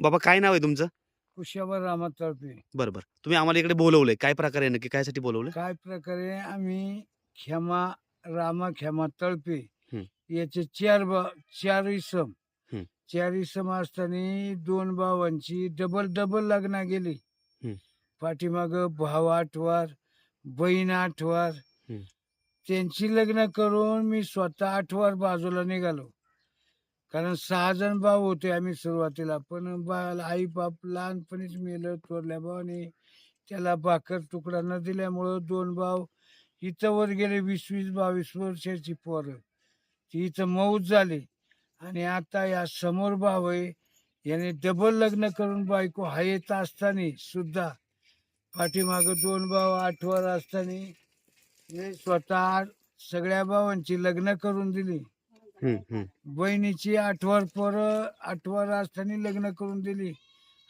बाबा काय नाव आहे तुमचं? कुशावर रामात तळपे बरं बरं तुम्ही आम्हाला इकडे बोलवलंय. काय प्रकारे नक्की कायसाठी बोलवलंय? काय प्रकारे आम्ही क्षमा रामा क्षमा तळपे हं. याचे चार बा चार इसम. हं. चार इसम असताना दोन भावांची डबल डबल लग्न गेली. हं. पाठीमाग भाव आठवार बहीण आठवार. हं. त्यांची लग्न करून मी स्वतः आठवार बाजूला निघालो. कारण सहा जण भाऊ होते आम्ही सुरुवातीला पण बा आई बाप लहानपणीच मेलं थोरल्या भावाने त्याला भाकर तुकडा न दिल्यामुळं दोन भाव इथं वर गेले वीस वीस बावीस वर्षाची पोरं. ती इथं मौज झाली आणि आता या समोर भाव आहे याने डबल लग्न करून बायको हायेत असताना सुद्धा पाठीमागं दोन भाव आठवर असताना हे स्वतः सगळ्या भावांची लग्न करून दिली. बहिणीची आठवार पोरं आठवार असताना लग्न करून दिली.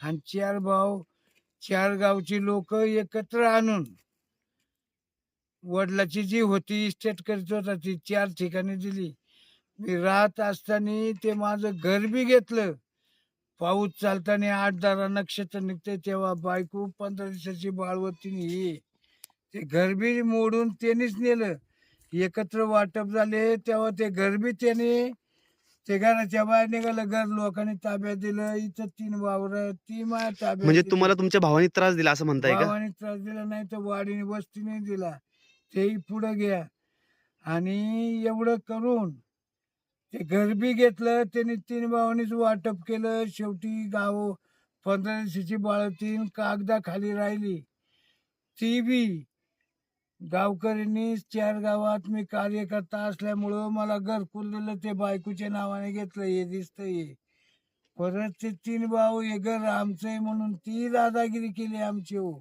आणि चार भाऊ चार गावची लोक एकत्र आणून वडिलाची जी होती इस्टेट करीत होता ती चार ठिकाणी दिली. मी राहत असताना ते माझं घर बी घेतलं. पाऊस चालताना आठ दारा नक्षत्र निघते तेव्हा बायको पंधरा दिवसाची बाळवतीने ते घर बी मोडून त्यांनीच नेलं. एकत्र वाटप झाले तेव्हा ते घर बी त्याने ते घराच्या बाहेर निघालं घर लोकांनी ताब्यात दिलं इथं तीन वावर ती माझ्या ताब्यात म्हणजे दिली. तुम्हाला तुमच्या भावाने त्रास दिला असं म्हणताय का? भावाने त्रास दिला नाही तर वाडीने वस्तीने दिला. तेही पुढे घ्या. आणि एवढं करून ते घर बी घेतलं त्यांनी तीन भावानीच वाटप केलं. शेवटी गाव पंधरा दिवसाची बाळ तीन कागदा खाली राहिली. ती बी गावकऱ्यांनी चार गावात मी कार्यकर्ता असल्यामुळं मला घरकुल दिलं ते बायकोच्या नावाने घेतलं हे दिसतं हे. परत ते तीन भाऊ हे घर आमचं आहे म्हणून ती दादागिरी केली आमची हो.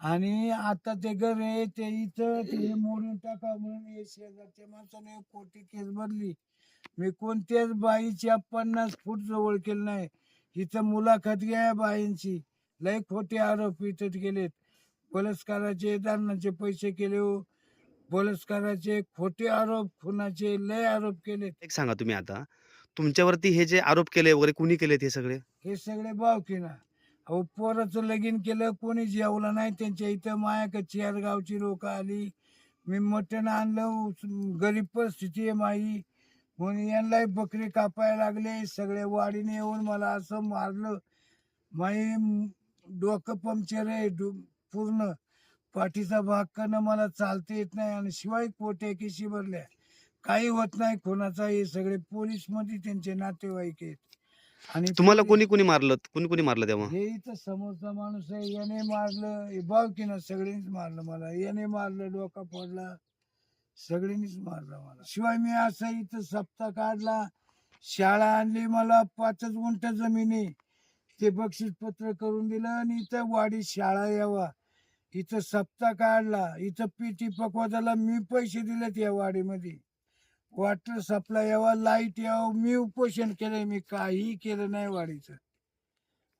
आणि आता ते घर आहे ते इथं ते मोडून टाका म्हणून हे शेजारच्या माणसाने कोटी केस भरली. मी कोणत्याच बाईच्या पन्नास फूट जवळ केलं नाही. इथं मुलाखत घ्या बाईंची. लय खोटे आरोप इथं केलेत. बलात्काराचे दारणाचे पैसे केले हो. बलात्काराचे खोटे आरोप खुनाचे लय आरोप केलेत. एक सांगा तुम्ही आता. तुमच्यावरती हे जे आरोप केले वगैरे कुणी केलेत हे सगळे? हे सगळे भावकीना अहो पोराचं लगीन केलं कोणी जेवलं नाही त्यांच्या इथं माया चार गावची लोक आली. मी मटण आणलं गरीब परिस्थिती आहे माई. म्हणून यांना बकरी कापायला लागले सगळे वाडीने येऊन मला असं मारलं. माई डोकं पंक्चर आहे पूर्ण पाठीचा भाग करणं मला चालता येत नाही आणि शिवाय पोट्या किशी भरल्या. काही होत नाही कोणाचा हे सगळे पोलीसमध्ये त्यांचे नातेवाईक आहेत. आणि तुम्हाला कोणी कोणी मारलं? कोणी कोणी मारलं तेव्हा? हे इथं समोरचा माणूस आहे याने मारलं. हे बावकीनं सगळ्यांनीच मारलं मला. याने मारलं डोका फोडला. सगळ्यांनीच मारलं मला. शिवाय मी असं इथं सप्ताह काढला. शाळा आणली मला पाचच गुंठ जमिनी. ते बक्षीस पत्र करून दिलं आणि इथं वाडी शाळा यावा. इथं सप्ताह काढला इथं पीटी पकवाजाला मी पैसे दिलेत या वाडीमध्ये. वॉटर सप्लाय यावा लाइट यावं मी उपोषण केलंय मी काही केलं नाही वाडीचं.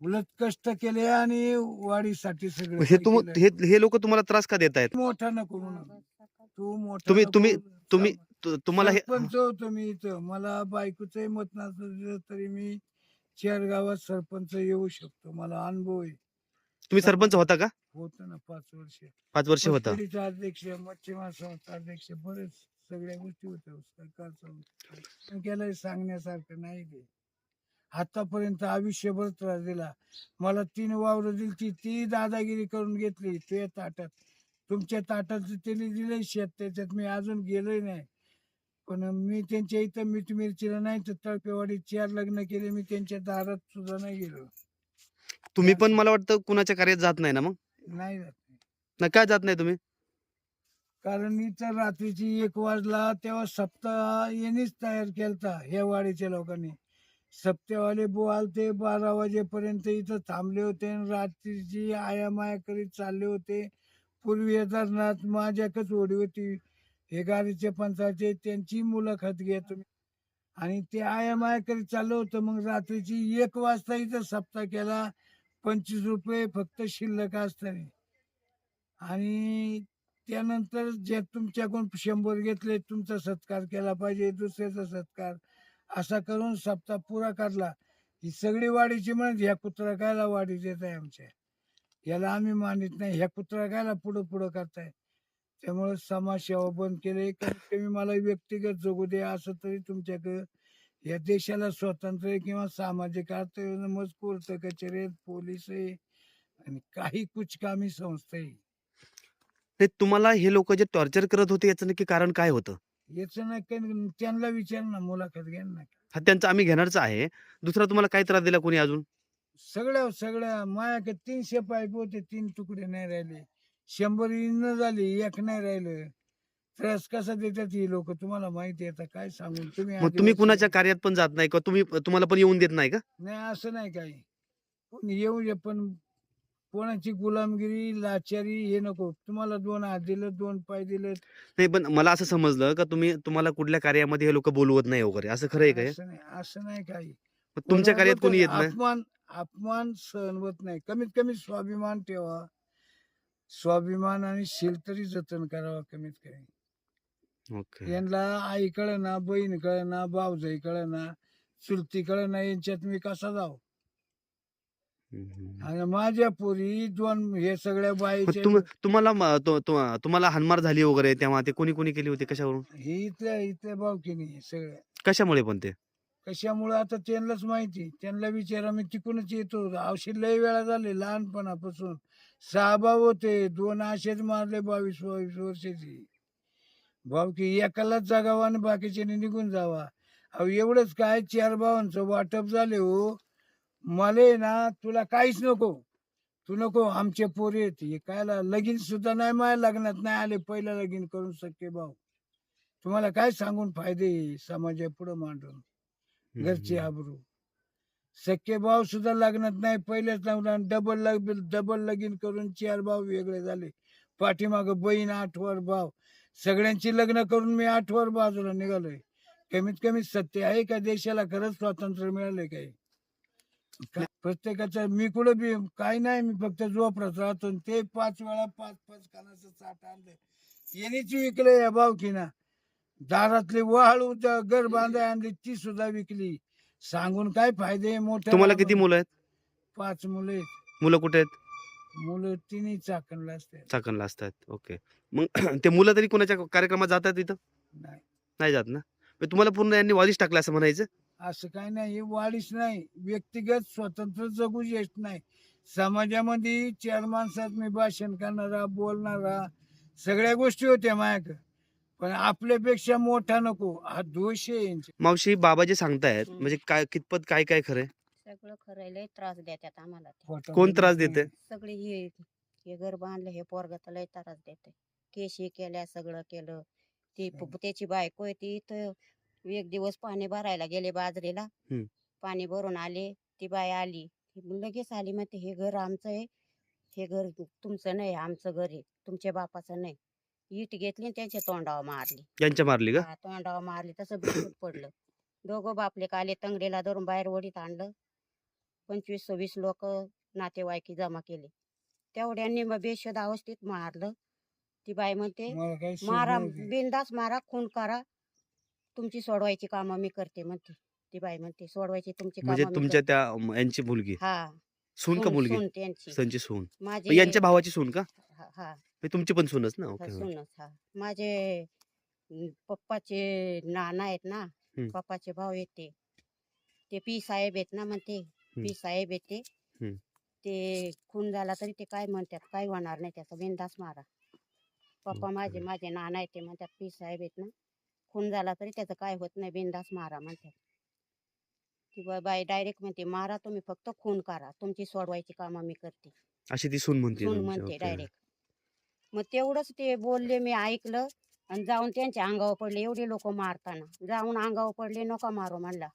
उलट कष्ट केले आणि वाढीसाठी सगळं हे काही तुम केलंय. हे हे लोक तुम्हाला त्रास का देत आहेत? मोठा नको म्हणून तू मोठा तुम्ही- नको तुम्ही-. तुम्ही तु- तुम्हाला हे सरपंच होतो मी इथं. मला बायकोचंही मत नसलं तरी मी चार गावात सरपंच येऊ शकतो. मला अनुभव आहे. तुम्ही सरपंच होता का? होतो ना पाच वर्ष. पाच वर्ष होता. अध्यक्ष मच्छीमार संस्था अध्यक्ष बरेच सगळ्या गोष्टी होत्या सरकारचं केलंय सांगण्यासारखं नाही ते. आतापर्यंत आयुष्यभर त्रास दिला. मला तीन वावर दिली ती ती दादागिरी करून घेतली तुझ्या ताटात. तुमच्या ताटात त्यांनी दिले शेत त्याच्यात मी अजून गेलोय नाही. पण मी त्यांच्या इथं मीठ मिरचीला नाही तर तळपेवाडीत चार लग्न केले मी त्यांच्या दारात सुद्धा नाही गेलो. तुम्ही पण मला वाटतं कुणाच्या कार्यात जात नाही ना मग? नाही जात. ना काय जात नाही तुम्ही? कारण इथं रात्रीची एक वाजला तेव्हा सप्ताह यांनीच तयार केलता ह्या वाडीच्या लोकांनी. सप्त्यावाले बोल ते बारा वाजेपर्यंत इथं थांबले होते आणि रात्रीची आया माया करीत चालले होते. पूर्वी धरणात माझ्याकच ओढी होती. हे गाडीचे पंचाचे त्यांची मुलाखत घ्या तुम्ही. आणि ते आया माया करीत चाललं होतं. मग रात्रीची एक वाजता इथं सप्ताह केला. पंचवीस रुपये फक्त शिल्लक असताना आणि त्यानंतर जे तुमच्याकडून शंभर घेतले तुमचा सत्कार केला पाहिजे दुसऱ्याचा सत्कार असा करून सप्ताह पुरा काढला. ही सगळी वाढीची म्हणत ह्या कुत्रा कायला वाढी देत आहे आमच्या याला आम्ही मानित नाही ह्या कुत्रा कायला पुढं पुढं करताय. त्यामुळे समाजसेवा बंद केले कमीत कमी मला व्यक्तिगत जगू दे असं तरी तुमच्याकडं या देशाला स्वातंत्र्य किंवा सामाजिक अर्थ मजकूर कचेरी पोलीस आहे आणि काही कुचकामी संस्था आहे. ते तुम्हाला हे लोक जे टॉर्चर करत होते याचं नक्की कारण काय होतं? याचं नाही काही त्यांना विचार ना मुलाखत घ्या ना हा त्यांचं आम्ही घेणारच आहे. दुसरा तुम्हाला काय त्रास दिला कोणी अजून? सगळ्या सगळ्या मायाकडे तीनशे पाईप होते तीन तुकडे नाही राहिले. शंभर न झाली एक नाही राहिलं. त्रास कसा देतात ही लोक? तुम्हाला माहिती आहे आता काय सांगून तुम्ही मग तुम्ही आदिवासी- कुणाच्या कार्यात पण जात नाही का? तुम्ही तुम्हाला पण येऊन देत नाही का? नाही असं नाही काही. कोणी येऊ दे पण कोणाची गुलामगिरी लाचारी हे नको. तुम्हाला दोन हात दिलं दोन पाय दिलं नाही पण मला असं समजलं का तुम्ही तुम्हाला कुठल्या कार्यामध्ये हे लोक बोलवत नाही वगैरे? असं खरं आहे का हे? असं नाही असं नाही काही. मग तुमच्या कार्यात कोणाबद्दल कोणी येत नाही? अपमान अपमान सहन होत नाही. कमीत कमी स्वाभिमान ठेवा. स्वाभिमान आणि शील तरी जतन करावा कमीत कमी. ओके. यांना आई ना बहीण ना भाऊजाई ना चुलती ना यांच्यात मी कसा जाऊ? हम्म. आणि माझ्या पोरी दोन हे सगळ्या मग बाईच्या तुम- तुम्हाला म- तो- तो- तुम्हाला हानमार झाली वगैरे तेव्हा ते कोणी कोणी केली होती कशावरून? हे इथल्या इथल्या भावकीने सगळ्या कशामुळे पण ते? कशामुळे आता त्यांनाच माहिती. त्यांना विचारा मी तिकडूनच येतो. औषध लय वेळा झाले लहानपणापासून. सहा भाऊ होते दोन असेच मारले बावीस बावीस वर्षाची. भाऊ की एकालाच जगावा आणि बाकीच्याने निघून जावा. अहो एवढंच काय? चार भावांचं वाटप झाले हो. मले ना तुला काहीच नको. तू नको आमचे पोरे आहेत. हे कायला लगीन सुद्धा नाही माझ्या लग्नात नाही आले. पहिलं लगीन करून सख्खे भाऊ. तुम्हाला काय सांगून फायदे समाजा पुढे मांडून? घरचे. आबरू सख्खे भाव सुद्धा लग्नात नाही पहिलेच लावला डबल लग डबल लगीन करून चार भाव वेगळे झाले. पाठीमाग बहीण आठवर भाव सगळ्यांची लग्न करून मी आठवर बाजूला निघालोय. कमीत कमी सत्य आहे का देशाला खरंच स्वातंत्र्य मिळालंय काय का- प्रत्येकाचं मी कुठं बी काय नाही मी फक्त झोपडत राहतो ते पाच वेळा पाच पाच कानाचं चाट आणलं यांनीच विकलं या भावकीना दारातली वाळू घर बांधाय आणली ती सुद्धा विकली. सांगून काय फायदे मोठे तुम्हाला किती मुलं आहेत? पाच मुलं मुलं कुठे आहेत? मुलं तिन्ही चाकणला असते चाकणला असतात. ओके. मग ते मुलं तरी कोणाच्या कार्यक्रमात जातात तिथं? नाही. नाही जात ना? मग तुम्हाला पूर्ण यांनी वालीच टाकलं असं म्हणायचं? असं काय नाही. हे वाढीच नाही. व्यक्तिगत स्वतंत्र जगू येत नाही. समाजामध्ये चार माणसात मी भाषण करणारा बोलणारा सगळ्या गोष्टी होत्या माझ्याकडे पण आपल्यापेक्षा मोठा नको. हा दोष आहे यांचा. मावशी बाबा जे सांगतायत. म्हणजे काय कितपत काय काय खरंय? सगळं खरं लय त्रास देतात आम्हाला ते. कोण त्रास. देते सगळे हे हे घर बांधलं हे पोरग तर लय त्रास देते केशी केल्या सगळं केलं. ती प- त्याची बायको आहे ती इथं एक दिवस पाणी भरायला गेले बाजरीला. हम्म. पाणी भरून आले ती बाई आली. ती लगेच आली मग हे घर आमचं आहे. हे घर तुमचं नाही आमचं घर आहे. तुमच्या बापाचं नाही. इट घेतली आणि त्यांच्या तोंडावर मारली. यांच्या मारली का? हा, तोंडावर मारली. तसं बिस्कुट पडलं. दोघं बापले काले तंगडीला धरून बाहेर ओढीत आणलं. पंचवीस सव्वीस लोक नातेवाईकी जमा केले. तेवढ्यांनी मग बेशुद्ध अवस्थेत मारलं. ती बाई म्हणते मारा. बिंदास मारा खून करा. तुमची सोडवायची कामं मी करते म्हणते. ती बाई म्हणते सोडवायची तुमची म्हणजे कामं मी तुमच्या. त्या अम, यांची मुलगी? हा. सून का सून- मुलगी? सून त्यांची. संची सून. माझे यांच्या भावाची सून का? हा हा. म्हणजे तुमची पण सूनच ना? ओके. सूनच हा. माझे अं, पप्पाचे नाना आहेत ना? हम्म. पप्पाचे भाऊ आहेत ते. ते पी साहेब आहेत ना म्हणते. पी साहेब आहेत ते. हम्म. ते खून झाला तरी ते काय म्हणतात काय होणार नाही त्याचा बिंदास मारा. पप्पा माझे. माझे नाना आहेत ते म्हणतात पी साहेब आहेत ना खून झाला तरी त्याचं काय होत नाही बिंदास मारा म्हणतात. ती बा- बाई डायरेक्ट म्हणते मारा तुम्ही फक्त खून करा तुमची सोडवायची कामं मी करते. अशी ती सून म्हणते सून म्हणते. डायरेक्ट मग तेवढंच ते बोलले मी ऐकलं आणि जाऊन त्यांच्या अंगावर पडले एवढे लोक मारताना. जाऊन अंगावर पडले नका मारू म्हणला.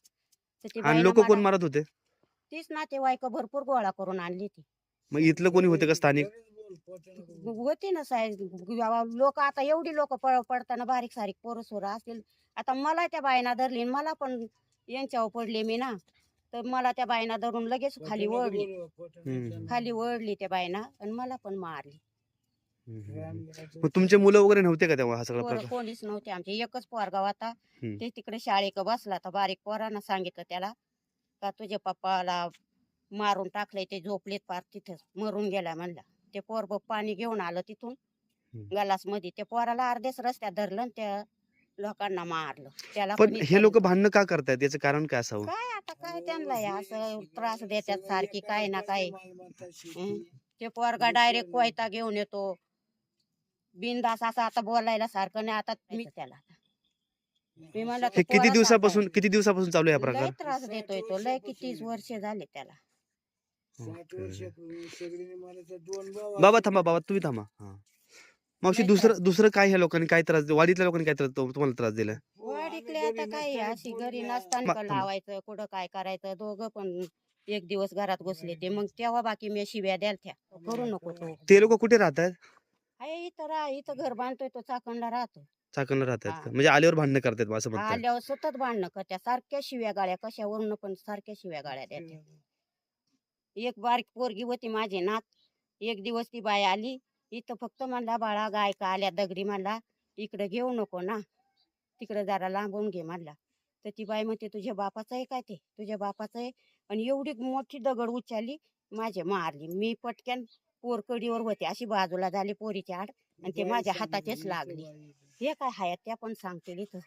तर ती आणि बाईनं लोक कोण मला- मारत होते? तीच नातेवाईक भरपूर गोळा करून आणली ती. मग इथलं कोणी होते का स्थानिक. होती ना साहेब लोक आता एवढी लोक पडताना बारीक सारीक पोरं सोरं असतील. आता मला त्या बायना धरली मला पण यांच्यावर पडले मी ना. तर मला त्या बायना धरून लगेच खाली ओढली. खाली ओढली त्या बायना आणि मला पण मारली. मग तुमचे मुलं वगैरे नव्हते का तेव्हा हा सगळा पोरं प्रकार? कोणीच नव्हते आमचे. एकच पोरगा होता. हम्म. ते तिकडे शाळेक बसला तर बारीक पोरानं सांगितलं त्याला. का तुझ्या पप्पाला मारून टाकलंय ते झोपलेत पार तिथंच मरून गेला म्हणला. ते पोर पाणी घेऊन आलं तिथून. गलासमध्ये त्या पोराला अर्ध्याच रस्त्यात धरलं आणि त्या लोकांना मारलं. त्याला पण हे लोक भांडणं का करतायत? याचं कारण काय असावं? काय आता काय त्यांना हे असं त्रास देतात सारखी काय ना काय. हं? ते पोरगा डायरेक्ट कोयता घेऊन येतो. बिनदास असा आता बोलायला सारखं नाही. आता मी त्याला. मी म्हणलं हे तू किती दिवसापासून. किती दिवसापासून चालू आहे हा लय प्रकार त्रास देतोय तो लय किती वर्ष झाले त्याला. साठ वर्षापूर्वी सगळीने मला तर दोन भाऊ बाबा. थांबा बाबा तुम्ही थांबा. हा. मावशी नाही दुसरं दुसरं काय ह्या लोकांनी काय त्रास वाडीतल्या लोकांनी काय त्रास तुम्हाला त्रास दिलाय? हो, वाडीतले आम्ही आता काय अशी घरी. नसताना का थांबा. लावायचं कुठं काय करायचं दोघं पण एक दिवस घरात घुसले ते. मग तेव्हा बाकी मी शिव्या द्याल त्या. करू नको तो. ते लोक कुठे राहतात? आहे इथं राह इथं घर बांधतोय तो चाकणला राहतो. चाकणला राहतात का हा. म्हणजे आल्यावर भांडणं करतात बा असं म्हणतात. आल्यावर सतत भांडणं करत्या सारख्या शिव्या गाळ्या कशावरून पण सारख्या शिव्या गाळ्या देत्या एक बारीक पोरगी होती माझी नात. एक दिवस ती बाई आली. इथं फक्त म्हणला बाळा गाय का आल्या दगडी? म्हणला इकडे घेऊ नको ना. तिकडे जरा लांबून घे म्हणला. तर ती बाई म्हणते तुझ्या बापाचं आहे काय ते? तुझ्या बापाचं आहे? आणि एवढी मोठी दगड उचलली माझे मारली. मी पटक्यान पोरकडीवर होते. अशी बाजूला झाली पोरीची आड. आणि ते माझ्या हाताचेच लागली. हे. काय हाय त्या पण सांगतील इथं.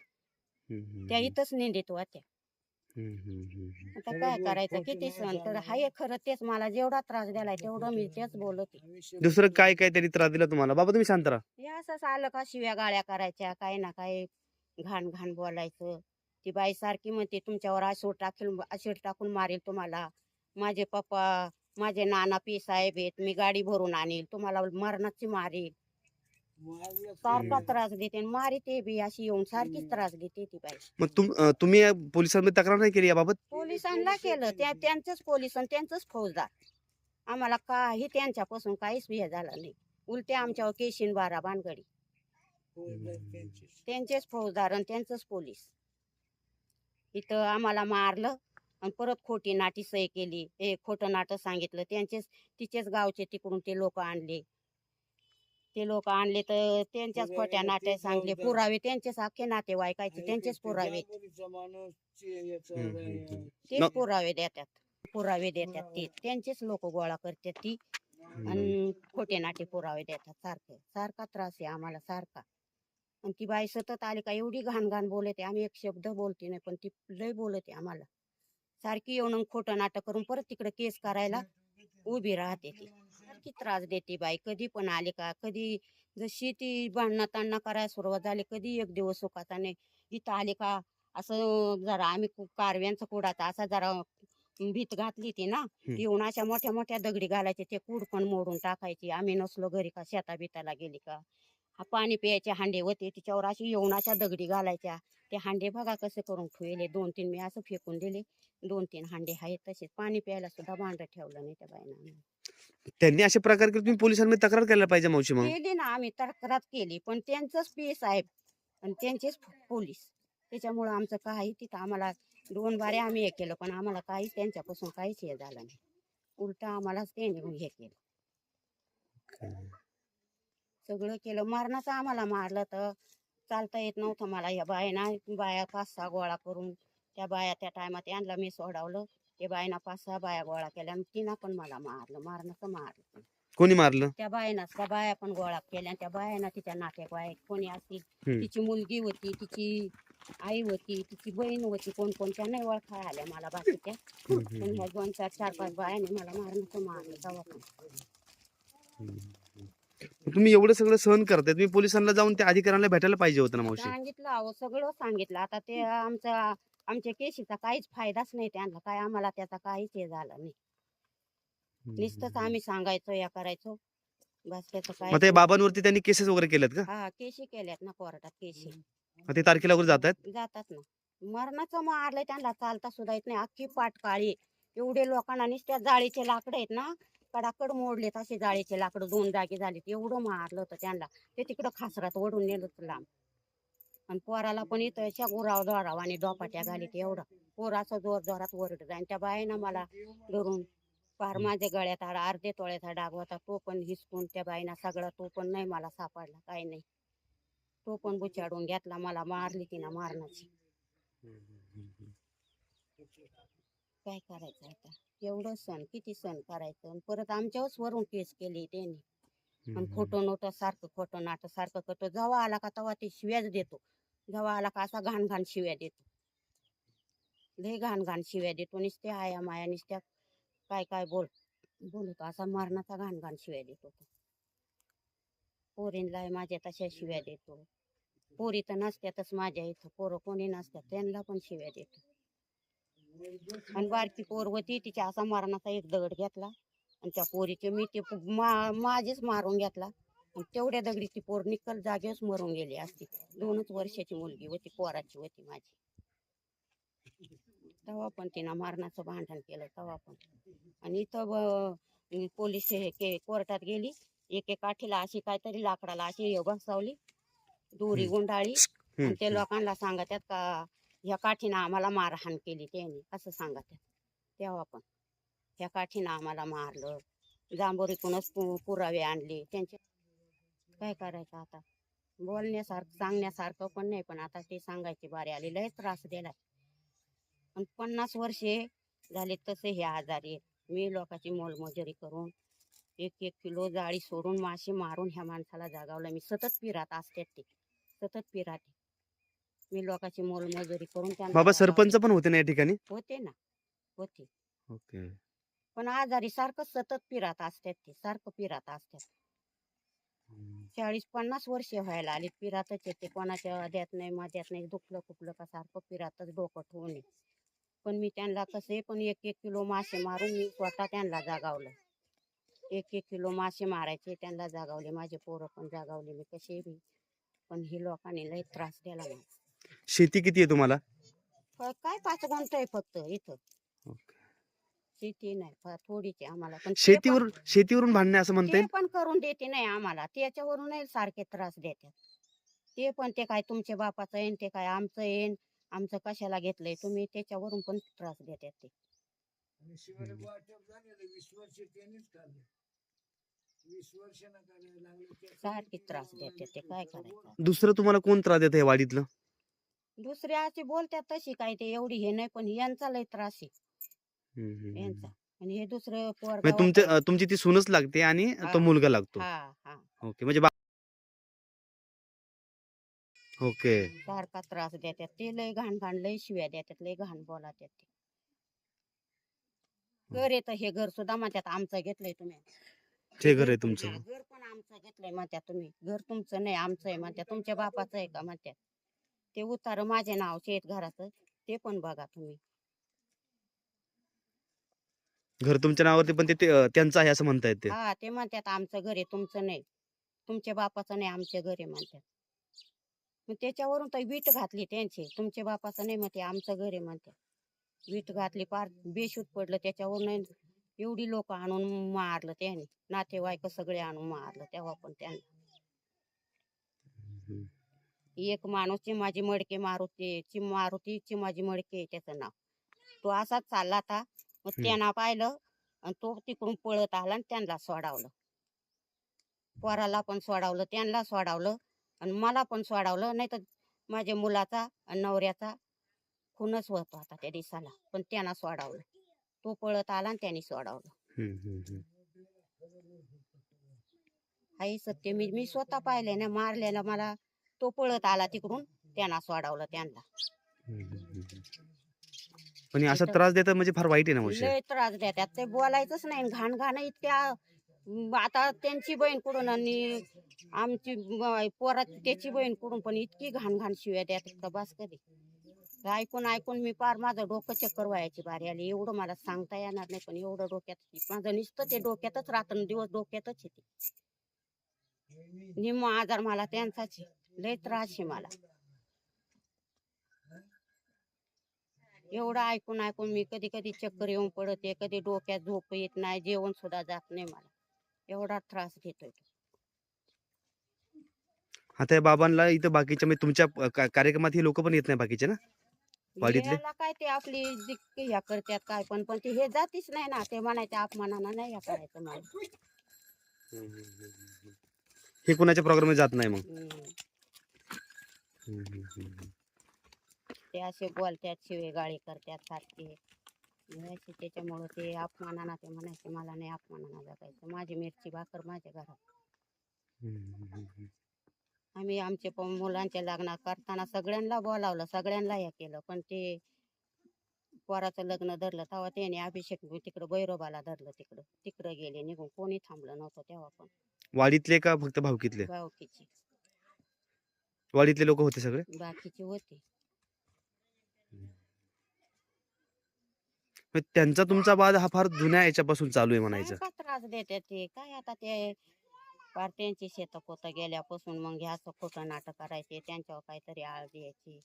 त्या इथंच निंदित होत्या. आता काय करायचं किती सण तर. हाय खरं तेच मला जेवढा त्रास दिलाय तेवढं मी तेच बोलते. दुसरं काय काय त्यांनी त्रास दिला तुम्हाला? बाबा तुम्ही शांत राहा. हे असंच आलं का शिव्या गाळ्या करायच्या काय ना काय घाण घाण बोलायचं. ती बाई सारखी म्हणते तुमच्यावर आसूड टाकून आशीड टाकून मारेल तुम्हाला. माझे पप्पा माझे नाना पी साहेब आहेत मी गाडी भरून आणील. तुम्हाला मरणाची मारेल. सारखा त्रास देते आणि मारी ते बी अशी येऊन सारखीच. त्रास देते ती बाई. मग तुम अं, तुम्ही या पोलिसांमध्ये तक्रार नाही केली याबाबत? पोलिसांना केलं. त्या त्यांचंच पोलीस आणि त्यांचंच फौजदार. आम्हाला काही त्यांच्यापासून काहीच हे झालं नाही. उलटे आमच्यावर केशीन बारा भानगडी. त्यांचेच. फौजदार आणि त्यांचंच पोलीस. इथं आम्हाला मारलं आणि परत खोटी नाटी सही केली. हे खोटं नाटक सांगितलं. त्यांचेच तिचेच गावचे तिकडून ते लोक आणले. ते लोक आणले तर त्यांच्याच खोट्या नाट्या सांगले. पुरावे त्यांचेच अख्खे नातेवाईकाचे त्यांचेच पुरावे. तेच पुरावे देतात. पुरावे देतात ते. त्यांचेच लोक गोळा करतात ती. आणि खोटे नाटे पुरावे देतात सारखे. सारखा त्रास आहे आम्हाला सारखा. आणि ती बाई सतत आली का एवढी घाण घाण बोलते आम्ही एक शब्द बोलते नाही पण ती लय बोलते आम्हाला. सारखी येऊन खोटं नाटक करून परत तिकडे केस करायला उभी राहते ती. सारखी त्रास देते बाई. कधी पण आली का? कधी जशी ती भांडणं तांडणं करायला सुरुवात झाली कधी एक दिवस सुखाचा नाही इथं आले का? असं जरा आम्ही कु- कारव्यांचा कुडाचा असा जरा भीत घातली ती ना येऊन अशा मोठ्या मोठ्या दगडी घालायचे ते कूड पण मोडून टाकायची. आम्ही नसलो घरी का? शेता बिताला गेली का? हा पाणी प्यायचे हांडे होते तिच्यावर अशी येऊन अशा दगडी घालायच्या. ते हांडे बघा कसे करून ठेवले. दोन तीन मी असं फेकून दिले. दोन तीन हांडे आहेत तसेच. पाणी प्यायला सुद्धा भांड ठेवलं नाही त्या बाईनं. त्यांनी असे प्रकार केले तुम्ही पोलिसांमध्ये तक्रार करायला पाहिजे मावशी मग. केली ना आम्ही तक्रार केली पण त्यांचंच पी साहेब आणि त्यांचेच पोलीस. त्याच्यामुळं आमचं काही तिथं आम्हाला दोन बारे आम्ही हे केलं पण आम्हाला काही त्यांच्यापासून काहीच हे झालं नाही. उलट आम्हालाच त्यांनी हे केलं. सगळं केलं. मरणाचं आम्हाला मारलं तर चालता येत नव्हतं मला. या बायना बाया पाच सहा गोळा करून त्या बाया त्या टायमात यांना मी सोडवलं. ते बायना पाच सहा बाया गोळा केल्या आणि तिनं पण मला मारलं मारणाचं मारलं कोणी मारलं? त्या बायानाच त्या बाया पण गोळा केल्या आणि त्या बायाना तिच्या नातेवाईक कोणी असतील. हम्म. तिची मुलगी होती तिची आई होती तिची बहीण होती कोण कोणत्या नाही ओळखा आल्या मला बाकीच्या हम्म, पण हम्म, ह्या दोन चार चार पाच बायाने मला मारण्याचं मारलं तेव्हा पण. तुम्ही एवढं सगळं सहन करताय तुम्ही पोलिसांना जाऊन त्या अधिकाऱ्यांना भेटायला पाहिजे होतं ना मावशी? सांगितलं अहो सगळं सांगितलं. आता ते आमचा आमच्या केशीचा काहीच फायदाच नाही त्यांना काय आम्हाला त्याचा काहीच हे झालं नाही. नुसतंच आम्ही सांगायचो या करायचो. बस त्याचं काय मग ते बाबांवरती त्यांनी केसेस वगैरे केल्यात का? हा केशी केल्यात ना कोर्टात केशी. मग ते तारखेला वगैरे जात आहेत जातात ना. मरणाचं मारलंय त्यांना चालता सुद्धा येत नाही. अख्खी पाठ काळी एवढे लोकांना नुसत्या जाळीचे लाकड आहेत ना कडाकड मोडलेत असे जाळीचे लाकड दोन जागी झालेत. एवढं मारलं होतं त्यांना. ते तिकडं खासरात ओढून नेलं होतं लांब. आणि पोराला पण इथं अशा गुराव दोराव आणि दोपाट्या घालीत एवढं. पोराचं जोर जोरात ओरड जाईन त्या बाईनं मला धरून पार माझ्या गळ्यात आड अर्धे तोळ्याचा डाग होता तो पण हिसकून त्या बाईना सगळा तो पण नाही मला सापडला काही नाही. तो पण बुचाडून घेतला मला मारली तिनं मारण्याची. काय करायचं आता? एवढं सण किती सण करायचं? आणि परत आमच्यावरच वरून केस केली त्यांनी. आणि. खोटं नोटं सारखं खोटं नाटक सारखं करतो. जेव्हा आला का तेव्हा ते शिव्याच देतो. आला का असा घाण घाण शिव्या देतो. लय घाण घाण शिव्या देतो. नुसत्या आया माया नुसत्या काय काय बोल बोलतो. असा मरणाचा घाण घाण शिव्या देतो तो. पोरींला माझ्या तशा शिव्या देतो. पोरी तर नसत्यातच माझ्या इथं. पोरं कोणी नसत्यात त्यांना पण शिव्या देतो. आणि बारकी पोर होती तिच्या असा मरणाचा एक दगड घेतला. आणि त्या पोरीचे मी ते मा- माझेच मारून घेतला. तेवढ्या दगडी ती पोर निकल जागेच मरून गेली असती. दोनच वर्षाची मुलगी होती पोराची होती माझी. तेव्हा पण तिनं मारणाचं भांडण केलं तेव्हा पण. आणि इथं पोलीस हे कोर्टात गेली. एके काठीला अशी काहीतरी लाकडाला अशी हे बसवली दोरी. गुंडाळी. आणि ते. लोकांना सांगतात का ह्या काठीनं आम्हाला मारहाण केली त्यांनी असं सांगतात तेव्हा पण. ह्या काठीनं आम्हाला मारलं. जांभोरीतूनच पुरावे आणले. त्यांचे काय करायचं आता? बोलण्यासारखं सांगण्यासारखं पण नाही पण आता ते सांगायची बारी आली लय त्रास दिलाय. आणि पन्नास वर्षे झाले तसे हे आजारी. मी लोकांची मोलमजुरी करून एक एक किलो जाळी सोडून मासे मारून ह्या माणसाला जागावलं. मी सतत पिरात असते ते सतत पिराते मी लोकांची मोलमजुरी करून त्यांना बाबा. सरपंच पण होते ना या ठिकाणी? होते ना होते. ओके. पण आजारी सारखं सतत पिरात असतात ते सारखं पिरात असतात. चाळीस पन्नास वर्षे व्हायला आली. पिरातच येते. कोणाच्या द्यात नाही माझ्यात नाही. दुखलं खुपलं का सारखं पिरातच डोकं ठेवून. पण मी त्यांना कसे पण एक एक किलो मासे मारून मी स्वतः त्यांना जागावलं. एक एक किलो मासे मारायचे त्यांना जागावले. माझे पोरं पण जागावले. मी कसे बी. पण ही लोकांनी लय त्रास दिला मला. शेती किती आहे तुम्हाला? फ- काय पाच गुंठ आहे फक्त इथं. शेती नाही फार थोडीच आहे आम्हाला. पण ते पण- शेतीवर शेतीवरून भांडणे असं म्हणता ते येईल? पण करून देते नाही आम्हाला. त्याच्यावरूनही सारखे त्रास देतात. ते पण ते काय तुमच्या बापाचं येईन ते काय आमचं येईन आमचं कशाला घेतलंय तुम्ही त्याच्यावरून पण त्रास देतात ते. आणि शिवाय वाटप झालेलं वीस वर्ष त्यांनीच काढलं. वीस वर्ष ना काढायला लागले त्याचं सारखे त्रास देतात ते काय करायचं? दुसरं तुम्हाला कोण त्रास देत आहे वाडीतलं? दुसऱ्याची बोलतात तशी काय ते एवढी हे नाही पण यांचा लय त्रास आहे. यांचा. आणि हे दुसरं पोरगा म्हणजे तुमचे तुमची ती सूनच लागते आणि तो हा. मुलगा लागतो. हा हा. ओके म्हणजे बा- ओके. सारखा त्रास देतात ते लय घाण घाण लय शिव्या देतात लय घाण बोलातात ते. घर येतं हे घर सुद्धा म्हणतात आमचं घेतलंय तुम्ही. ते घर आहे हा, तुमचं. घर पण आमचं घेतलंय म्हणत्या तुम्ही. घर तुमचं नाही आमचं आहे म्हणत्या तुमच्या बापाचं आहे का म्हणत्या ते उतार माझे नावचे आहेत घराचं. ते पण बघा तुम्ही. घर तुमच्या नावावरती पण ते- त्यांचं आहे असं म्हणतायत ते. हा ते म्हणतात आमचं घर आहे तुमचं नाही. तुमच्या बापाचं नाही आमचे घर आहे म्हणतात. मग त्याच्यावरून तर वीट घातली त्यांची. तुमच्या बापाचं नाही म्हणते आमचं घर आहे म्हणतात वीट घातली पार बेशूत पडलं त्याच्यावरून एवढी लोक आणून मारलं त्याने. नातेवाईक सगळे आणून मारलं तेव्हा पण त्यांना. हम्म. एक माणूस चिमाजी मडके मारुती चिम मारुती चिमाजी मडके आहे त्याचं नाव. तो असाच चालला होता मग. त्यांना पाहिलं आणि तो तिकडून पळत आला आणि त्यांना सोडावलं पोराला पण सोडावलं त्यांना सोडावलं आणि मला पण सोडावलं नाही तर माझ्या मुलाचा आणि नवऱ्याचा खूनच होत होता त्या दिवसाला पण त्यांना सोडावलं तो पळत आला आणि त्यांनी सोडावलं. आई सत्य मी मी स्वतः पाहिले ना मारलेला मला तो पळत आला तिकडून त्यांना सोडावलं त्यांना. पण हे असा त्रास देतात म्हणजे फार वाईट आहे ना मावशी. लय त्रास देतात. ते बोलायचंच नाही घाण घाण इतक्या म, आता त्यांची बहीण कुठून आणि आमची ब- पोरा त्याची बहीण कुठून पण इतकी घाण घाण शिव्या देतात का बस कधी ऐकून ऐकून मी पार माझं डोकं चक्कर व्हायची बारी आली एवढं मला सांगता येणार नाही पण एवढं डोक्यात माझं नुसतं ते डोक्यातच राहतं दिवस डोक्यातच येते. निम्म आजार मला त्यांचाच आहे. लय त्रास आहे मला. एवढं ऐकून ऐकून मी कधी कधी चक्कर येऊन पडते कधी डोक्यात झोप येत नाही जेवण सुद्धा जात नाही मला. एवढा त्रास घेतोय तो. आता या बाबांना इथं बाकीच्या म्हणजे तुमच्या अं, का- कार्यक्रमात हे लोक पण येत नाही बाकीचे ना? वाडीतले? याला काय ते आपली ह्या करतात काय पण पण ते हे जातीच नाही ना. ते म्हणायचे अपमानानं नाही ह्या करायचं मला. हे कुणाच्या प्रोग्राम जात नाही मग? हम्म. ते असे बोलतात शिवे गाळी करतात सारखे. असे त्याच्यामुळं ते अपमानाना ते म्हणायचे मला नाही अपमानाना जगायचं. माझी मिरची भाकर माझ्या घरात. आम्ही आमचे प- मुलांचे लग्न करताना सगळ्यांना बोलावलं सगळ्यांना हे केलं. पण ते पोराचं लग्न धरलं तेव्हा त्याने अभिषेक तिकडं भैरोबाला धरलं तिकडं. तिकडं गेले निघून. कोणी थांबलं नव्हतं तेव्हा पण. वाडीतले का फक्त भावकीतले? गावकीचे वाडीतले लोक होते सगळे? बाकीचे होते. त्यांचा तुमचा वाद हा फार जुन्या याच्यापासून चालू आहे म्हणायचं. काय त्रास देते ते? काय आता ते पार त्यांची शेत पोत गेल्यापासून मग हे असं खोटं नाटक करायचे त्यांच्यावर काहीतरी आळ द्यायची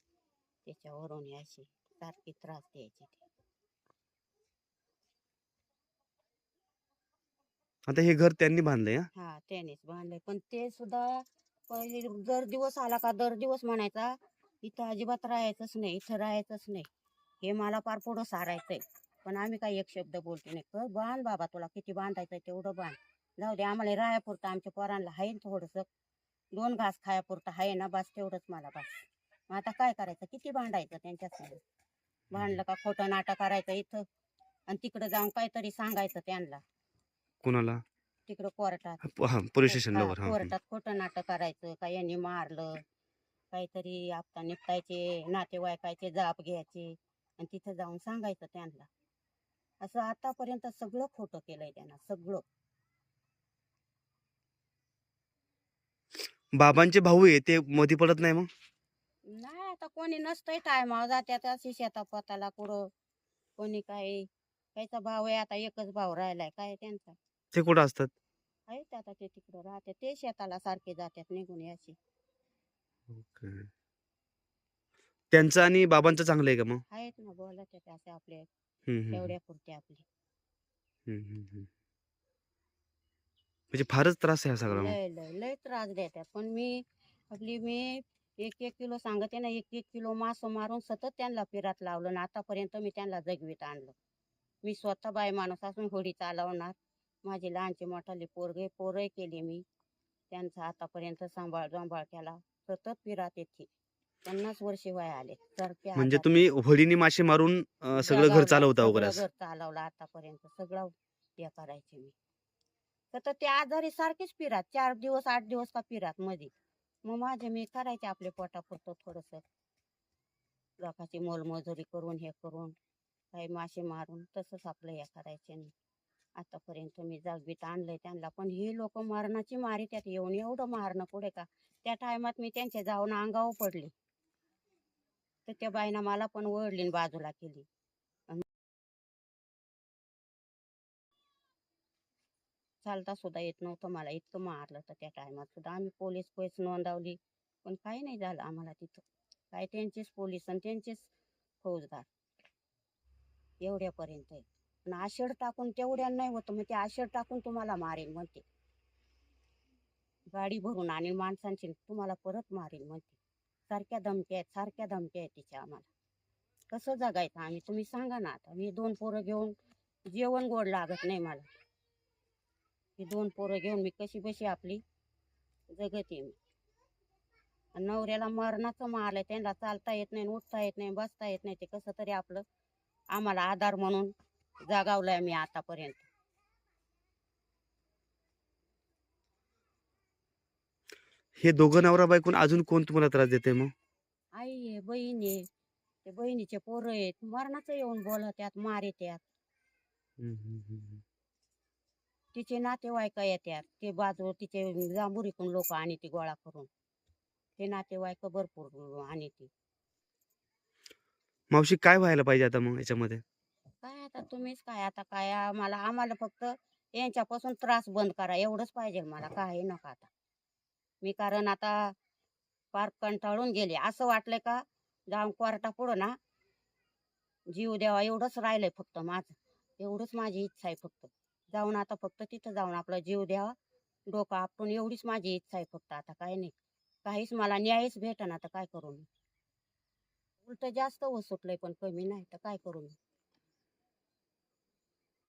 त्याच्यावरून हे अशी सारखी त्रास द्यायची ते. आता हे घर त्यांनी बांधलंय हा? हा त्यानेच बांधले पण ते सुद्धा पहिले दर दिवस आला का दर दिवस म्हणायचा इथं अजिबात राहायचंच नाही इथं राहायचंच नाही. हे मला फार पुढं सारायचंय. पण आम्ही काही एक शब्द बोलतो नाही. कर बांध बाबा तुला किती बांधायचंय तेवढं बांध. जाऊ दे आम्हाला राहापुरतं आमच्या पोरांना आहे थोडस. दोन घास खायापुरतं आहे ना बस तेवढंच मला बस. मग आता काय करायचं? किती भांडायचं त्यांच्यासमोर भांडलं का खोटं नाटक करायचं इथं? आणि तिकडं जाऊन काहीतरी सांगायचं त्यांना. कुणाला? तिकडं कोर्टात. पोलीस स्टेशनला. कोर्टात खोटं नाटक करायचं. का यांनी मारलं? काहीतरी आपता निपटायचे नातेवाईकाचे जाप घ्यायचे. आणि तिथं जाऊन सांगायचं त्यांना. असं आतापर्यंत सगळं खोटं केलंय त्यांना सगळं. बाबांचे भाऊ आहे ते मध्ये पडत नाही मग? नाही आता कोणी नसतंय टायमावर जात्यात अशी शेतापाताला कुठं कोणी काही काहीचा भाव आहे आता एकच भाव राहिलाय. काय त्यांचा? ते कुठं असतात? आहे ते आता ते तिकडं राहते ते शेताला सारखे जातात निघून याशी त्यांचं आणि बाबांचं चांगलं आहे का मग? आहेत ना बोलत आहेत असे आपले. हम्म, हम्म, तेवढ्या पुरते आपले. हम्म, हम्म, हम्म. म्हणजे फारच त्रास आहे हा सगळा मग. लय लय लय त्रास देतात पण मी आपली मी एक एक किलो सांगते ना एक एक किलो मास मारून सतत त्यांना पिरात लावलं ना आतापर्यंत मी त्यांना जगवीत आणलं. मी स्वतः बाय माणूस असून होडी चालवणार. माझी लहानची मोठाली पोरगे पोरही केली मी. त्यांचा आतापर्यंत सांभाळ सांभाळ केला. सतत पिरात येते. पन्नास वर्षे वय आले. सारखे म्हणजे तुम्ही होडीने मासे मारून अं, सगळं घर जगावलं, चालवता सगळं वगैरे असं घर चालवलं आतापर्यंत. सगळं हे करायचे मी. तर ते आजारी सारखेच पिरात चार दिवस आठ दिवस का पिरात मध्ये मग माझे मी करायचे आपले पोटापुरतं थोडस. लोकांची मोलमजुरी करून हे करून काही मासे मारून तसंच आपलं हे करायचे नाही आतापर्यंत मी जागवीत आणलंय त्यांना. पण ही लोक मरणाची मारी त्यात येऊन एवढं मारणं पुढे का? त्या टायमात मी त्यांच्या जाऊन अंगावर पडले. तर त्या बाईनं मला पण ओढली आणि बाजूला केली. चालता सुद्धा येत नव्हतं मला इतकं मारलं तर त्या टायमात सुद्धा. आम्ही पोलीस केस नोंदवली पण काही नाही झालं आम्हाला तिथं. काय त्यांचेच पोलीस आणि त्यांचेच फौजदार. एवढ्यापर्यंत आहे. पण आषाढ टाकून तेवढ्या नाही होतं मग ते आषाढ टाकून तुम्हाला मारेल म्हणते. गाडी भरून आणि माणसांची तुम्हाला परत मारेल म्हणते. सारख्या धमक्या आहेत सारख्या धमक्या आहेत तिच्या आम्हाला. कसं जगायचं आम्ही? तुम्ही सांगा ना आता. मी दोन पोरं घेऊन जेवण गोड लागत नाही मला. ही दोन पोरं घेऊन मी कशी बशी आपली जगते मी. नवऱ्याला मरणाचं मारलंय त्यांना चालता येत नाही उठता येत नाही बसता येत नाही. ते कसं तरी आपलं आम्हाला आधार म्हणून जागावलंय मी आतापर्यंत. हे दोघं नवरा बायकून अजून कोण तुम्हाला त्रास देते मग? आई आहे बहीण आहे. ते बहिणीचे पोरं आहेत. मरणाचं येऊन बोलत्यात मार येत्यात हम्म, हम्म, हम्म. तिचे नातेवाईक येतात ते बाजू तिचे जांभुरीकून लोक आणि ती गोळा करून. ते नातेवाईक भरपूर आणि ती. मावशी काय व्हायला पाहिजे आता मग याच्यामध्ये? काय आता तुम्हीच काय आता काय? आम्हाला आम्हाला फक्त यांच्यापासून त्रास बंद करा. एवढंच पाहिजे मला. काही नका आता. मी कारण आता फार कंटाळून गेले. असं वाटलंय का जाऊन कोर्टा पुढं ना. जीव द्यावा एवढंच राहिलंय फक्त माझं. एवढंच माझी इच्छा आहे फक्त. जाऊन आता फक्त तिथं जाऊन आपला जीव द्यावा. डोकं आपटून एवढीच माझी इच्छा आहे फक्त. आता काही नाही. काहीच मला न्यायच भेटना तर काय करू मी? उलट जास्त वसुटलंय पण कमी नाही तर काय करू मी?